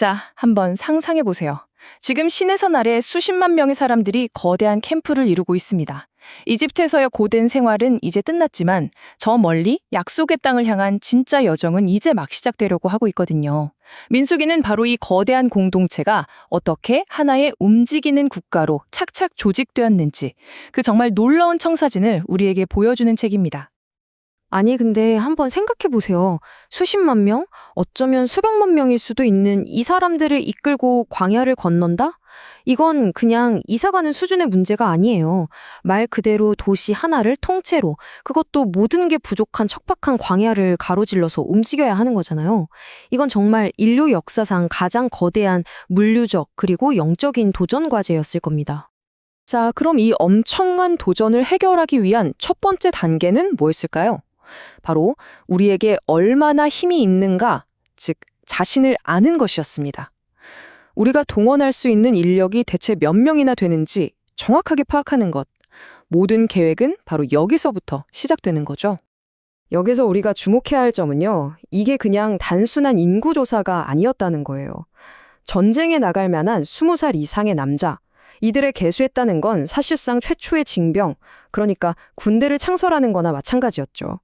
자, 한번 상상해 보세요. 지금 신에선 아래 수십만 명의 사람들이 거대한 캠프를 이루고 있습니다. 이집트에서의 고된 생활은 이제 끝났지만 저 멀리 약속의 땅을 향한 진짜 여정은 이제 막 시작되려고 하고 있거든요. 민수기는 바로 이 거대한 공동체가 어떻게 하나의 움직이는 국가로 착착 조직되었는지 그 정말 놀라운 청사진을 우리에게 보여주는 책입니다. 아니, 근데 한번 생각해 보세요. 수십만 명? 어쩌면 수백만 명일 수도 있는 이 사람들을 이끌고 광야를 건넌다? 이건 그냥 이사가는 수준의 문제가 아니에요. 말 그대로 도시 하나를 통째로, 그것도 모든 게 부족한 척박한 광야를 가로질러서 움직여야 하는 거잖아요. 이건 정말 인류 역사상 가장 거대한 물류적 그리고 영적인 도전 과제였을 겁니다. 자, 그럼 이 엄청난 도전을 해결하기 위한 첫 번째 단계는 뭐였을까요? 바로 우리에게 얼마나 힘이 있는가, 즉, 자신을 아는 것이었습니다. 우리가 동원할 수 있는 인력이 대체 몇 명이나 되는지 정확하게 파악하는 것. 모든 계획은 바로 여기서부터 시작되는 거죠. 여기서 우리가 주목해야 할 점은요, 이게 그냥 단순한 인구조사가 아니었다는 거예요. 전쟁에 나갈 만한 20살 이상의 남자, 이들을 개수했다는 건 사실상 최초의 징병, 그러니까 군대를 창설하는 거나 마찬가지였죠.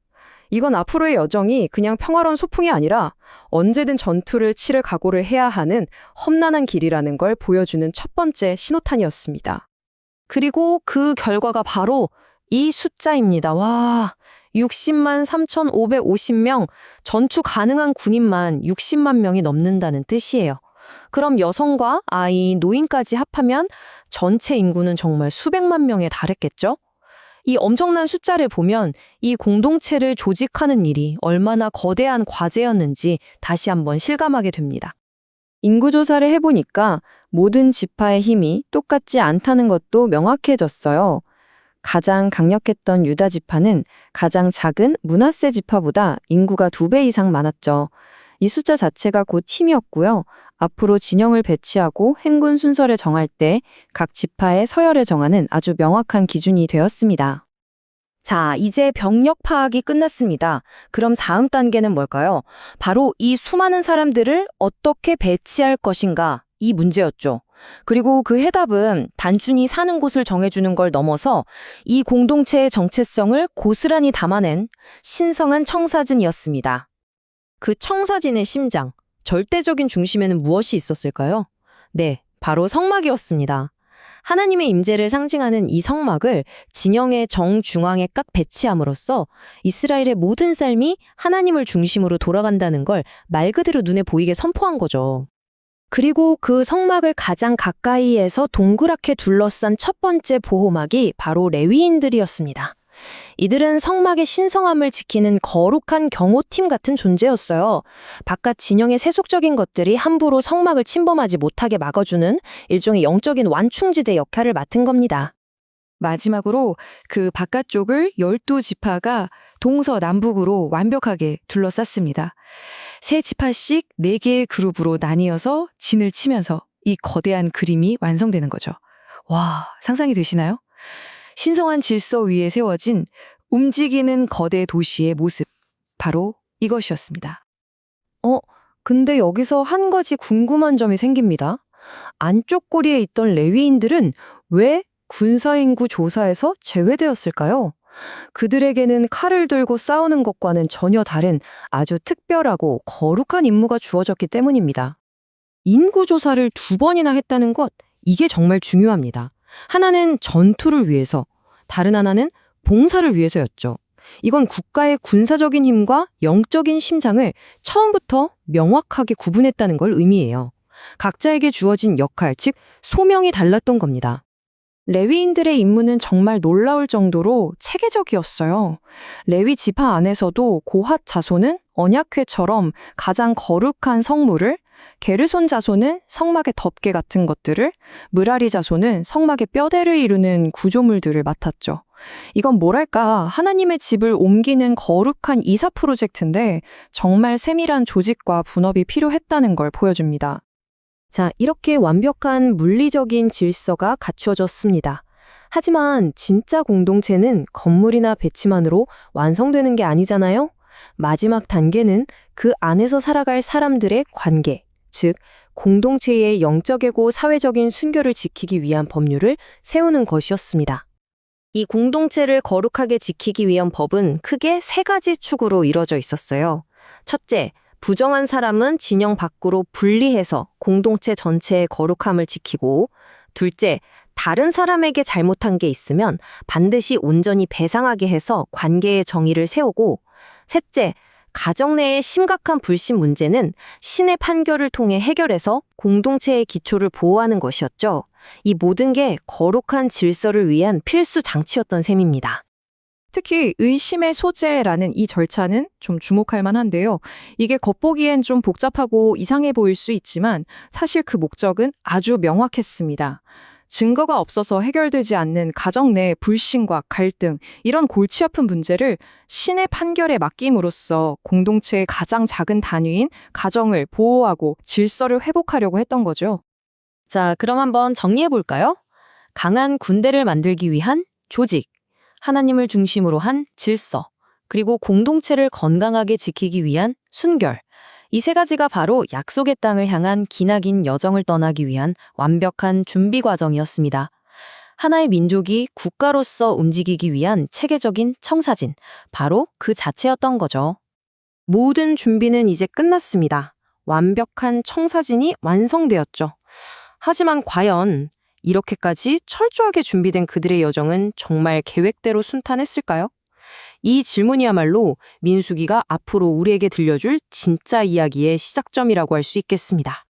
이건 앞으로의 여정이 그냥 평화로운 소풍이 아니라 언제든 전투를 치를 각오를 해야 하는 험난한 길이라는 걸 보여주는 첫 번째 신호탄이었습니다. 그리고 그 결과가 바로 이 숫자입니다. 와, 60만 3,550명, 전투 가능한 군인만 60만 명이 넘는다는 뜻이에요. 그럼 여성과 아이, 노인까지 합하면 전체 인구는 정말 수백만 명에 달했겠죠? 이 엄청난 숫자를 보면 이 공동체를 조직하는 일이 얼마나 거대한 과제였는지 다시 한번 실감하게 됩니다. 인구조사를 해보니까 모든 지파의 힘이 똑같지 않다는 것도 명확해졌어요. 가장 강력했던 유다 지파는 가장 작은 문하세 지파보다 인구가 두 배 이상 많았죠. 이 숫자 자체가 곧 힘이었고요. 앞으로 진영을 배치하고 행군 순서를 정할 때 각 지파의 서열을 정하는 아주 명확한 기준이 되었습니다. 자, 이제 병력 파악이 끝났습니다. 그럼 다음 단계는 뭘까요? 바로 이 수많은 사람들을 어떻게 배치할 것인가 이 문제였죠. 그리고 그 해답은 단순히 사는 곳을 정해주는 걸 넘어서 이 공동체의 정체성을 고스란히 담아낸 신성한 청사진이었습니다. 그 청사진의 심장, 절대적인 중심에는 무엇이 있었을까요? 네, 바로 성막이었습니다. 하나님의 임재를 상징하는 이 성막을 진영의 정중앙에 깍 배치함으로써 이스라엘의 모든 삶이 하나님을 중심으로 돌아간다는 걸 말 그대로 눈에 보이게 선포한 거죠. 그리고 그 성막을 가장 가까이에서 동그랗게 둘러싼 첫 번째 보호막이 바로 레위인들이었습니다. 이들은 성막의 신성함을 지키는 거룩한 경호팀 같은 존재였어요. 바깥 진영의 세속적인 것들이 함부로 성막을 침범하지 못하게 막아주는 일종의 영적인 완충지대 역할을 맡은 겁니다. 마지막으로 그 바깥쪽을 12지파가 동서남북으로 완벽하게 둘러쌌습니다. 세 지파씩 4개의 그룹으로 나뉘어서 진을 치면서 이 거대한 그림이 완성되는 거죠. 와, 상상이 되시나요? 신성한 질서 위에 세워진 움직이는 거대 도시의 모습. 바로 이것이었습니다. 어, 근데 여기서 한 가지 궁금한 점이 생깁니다. 안쪽 꼬리에 있던 레위인들은 왜 군사인구 조사에서 제외되었을까요? 그들에게는 칼을 들고 싸우는 것과는 전혀 다른 아주 특별하고 거룩한 임무가 주어졌기 때문입니다. 인구 조사를 두 번이나 했다는 것, 이게 정말 중요합니다. 하나는 전투를 위해서, 다른 하나는 봉사를 위해서였죠. 이건 국가의 군사적인 힘과 영적인 심장을 처음부터 명확하게 구분했다는 걸 의미해요. 각자에게 주어진 역할, 즉 소명이 달랐던 겁니다. 레위인들의 임무는 정말 놀라울 정도로 체계적이었어요. 레위 지파 안에서도 고핫 자손은 언약회처럼 가장 거룩한 성물을, 게르손 자손은 성막의 덮개 같은 것들을, 무라리 자손은 성막의 뼈대를 이루는 구조물들을 맡았죠. 이건 뭐랄까 하나님의 집을 옮기는 거룩한 이사 프로젝트인데 정말 세밀한 조직과 분업이 필요했다는 걸 보여줍니다. 자, 이렇게 완벽한 물리적인 질서가 갖추어졌습니다. 하지만 진짜 공동체는 건물이나 배치만으로 완성되는 게 아니잖아요? 마지막 단계는 그 안에서 살아갈 사람들의 관계, 즉 공동체의 영적이고 사회적인 순결을 지키기 위한 법률을 세우는 것이었습니다. 이 공동체를 거룩하게 지키기 위한 법은 크게 세 가지 축으로 이뤄져 있었어요. 첫째, 부정한 사람은 진영 밖으로 분리해서 공동체 전체의 거룩함을 지키고, 둘째, 다른 사람에게 잘못한 게 있으면 반드시 온전히 배상하게 해서 관계의 정의를 세우고, 셋째, 가정 내의 심각한 불신 문제는 신의 판결을 통해 해결해서 공동체의 기초를 보호하는 것이었죠. 이 모든 게 거룩한 질서를 위한 필수 장치였던 셈입니다. 특히 의심의 소재라는 이 절차는 좀 주목할 만한데요. 이게 겉보기엔 좀 복잡하고 이상해 보일 수 있지만 사실 그 목적은 아주 명확했습니다. 증거가 없어서 해결되지 않는 가정 내 불신과 갈등, 이런 골치 아픈 문제를 신의 판결에 맡김으로써 공동체의 가장 작은 단위인 가정을 보호하고 질서를 회복하려고 했던 거죠. 자, 그럼 한번 정리해 볼까요? 강한 군대를 만들기 위한 조직, 하나님을 중심으로 한 질서, 그리고 공동체를 건강하게 지키기 위한 순결. 이 세 가지가 바로 약속의 땅을 향한 기나긴 여정을 떠나기 위한 완벽한 준비 과정이었습니다. 하나의 민족이 국가로서 움직이기 위한 체계적인 청사진, 바로 그 자체였던 거죠. 모든 준비는 이제 끝났습니다. 완벽한 청사진이 완성되었죠. 하지만 과연 이렇게까지 철저하게 준비된 그들의 여정은 정말 계획대로 순탄했을까요? 이 질문이야말로 민수기가 앞으로 우리에게 들려줄 진짜 이야기의 시작점이라고 할 수 있겠습니다.